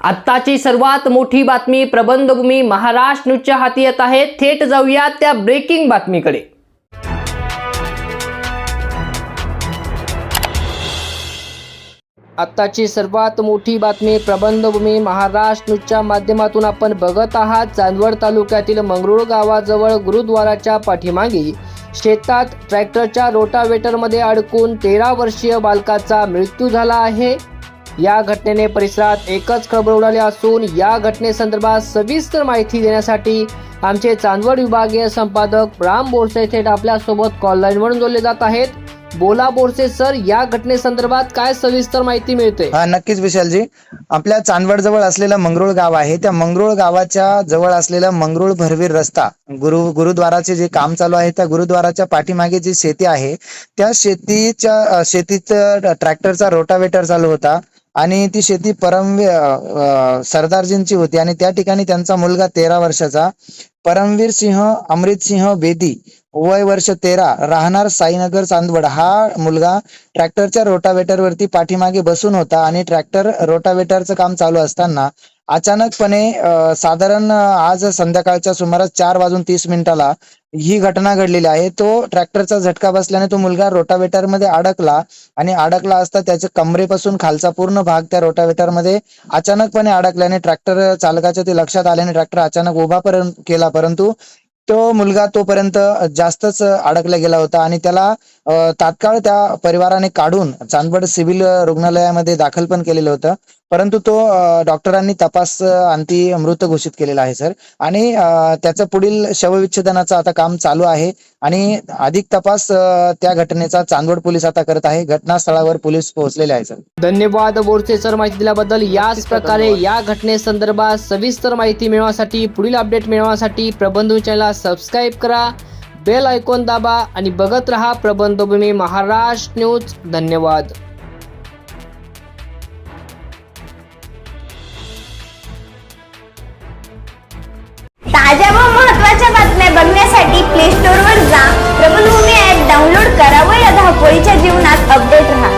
आत्ताची सर्वात मोठी बातमी प्रबंधभूमी महाराष्ट्र न्यूजच्या हाती येत आहे. थेट जाऊया त्या ब्रेकिंग बातमीकडे. आत्ताची सर्वात मोठी बातमी प्रबंधभूमी महाराष्ट्र न्यूजच्या माध्यमातून आपण बघत आहात. चांदवड तालुक्यातील मंगरुळ गावाजवळ गुरुद्वाराच्या पाठीमागे शेतात ट्रॅक्टरच्या रोटावेटरमध्ये अडकून तेरा वर्षीय बालकाचा मृत्यू झाला आहे. या घटनेने परिसरात एकच खळबळ उडाली असून या घटनेसंदर्भात सविस्तर माहिती देण्यासाठी आमचे चांदवड विभागीय संपादक राम बोरसे थेट आपल्यासोबत कॉल म्हणून जोडले जात आहेत. बोला बोरसे सर या घटनेसंदर्भात काय सविस्तर माहिती मिळते? हा नक्कीच विशालजी. आपल्या चांदवड जवळ असलेलं मंगरुळ गाव आहे. त्या मंगरुळ गावाच्या जवळ असलेला मंगरुळ भरवीर रस्ता गुरु गुरुद्वाराचे जे काम चालू आहे त्या गुरुद्वाराच्या पाठीमागे जी शेती आहे त्या शेतीच्या अ, शेतीचं ट्रॅक्टरचा रोटावेटर चालू होता. आणि ती शेती परमवीर सरदारजींची होती. आणि त्या ठिकाणी त्यांचा मुलगा तेरा वर्षाचा परमवीर सिंह अमृत सिंह बेदी वय वर्ष तेरा राहणार साईनगर चांदवड. हा मुलगा ट्रॅक्टरच्या रोटावेटर वरती पाठीमागे बसून होता आणि ट्रॅक्टर रोटावेटरचं काम चालू असताना अचानकपणे साधारण आज संध्याकाळच्या सुमारास चार वाजून तीस मिनिटाला ही घटना घडलेली आहे. तो ट्रॅक्टरचा झटका बसल्याने तो मुलगा रोटावेटरमध्ये अडकला आणि अडकला असता त्याच्या कमरेपासून खालचा पूर्ण भाग त्या रोटावेटरमध्ये अचानकपणे अडकल्याने ट्रॅक्टर चालकाच्या ते लक्षात आल्याने ट्रॅक्टर अचानक उभा पर्यंत केला. परंतु तो मुलगा तोपर्यंत जास्तच अडकला गेला होता आणि त्याला तात्काळ त्या परिवाराने काढून चांदवड सिव्हिल रुग्णालयामध्ये दाखल पण केलेलं होतं. परंतु तो डॉक्टरांनी तपास अंती मृत घोषित केलेला आहे सर. आणि त्याचं पुढील शवविच्छेदनाचं आता काम चालू आहे आणि अधिक तपास त्या घटनेचा चांदवड पोलीस आता करत आहे. घटनास्थळावर पोलीस पोहोचलेले आहे सर. धन्यवाद बोरसे सर माहिती दिल्याबद्दल. याच प्रकारे या घटनेसंदर्भात सविस्तर माहिती मिळवण्यासाठी पुढील अपडेट मिळवण्यासाठी प्रबंध चॅनलला सबस्क्राईब करा बेल आयकॉन दाबा आणि बघत रहा प्रबंधभूमी महाराष्ट्र न्यूज धन्यवाद. ताज्या व महत्त्वाच्या बातम्या बघण्यासाठी प्ले स्टोअरवर जा. प्रबलभूमी ऍप डाउनलोड करा व या धावपळीच्या जीवनात अपडेट राहा.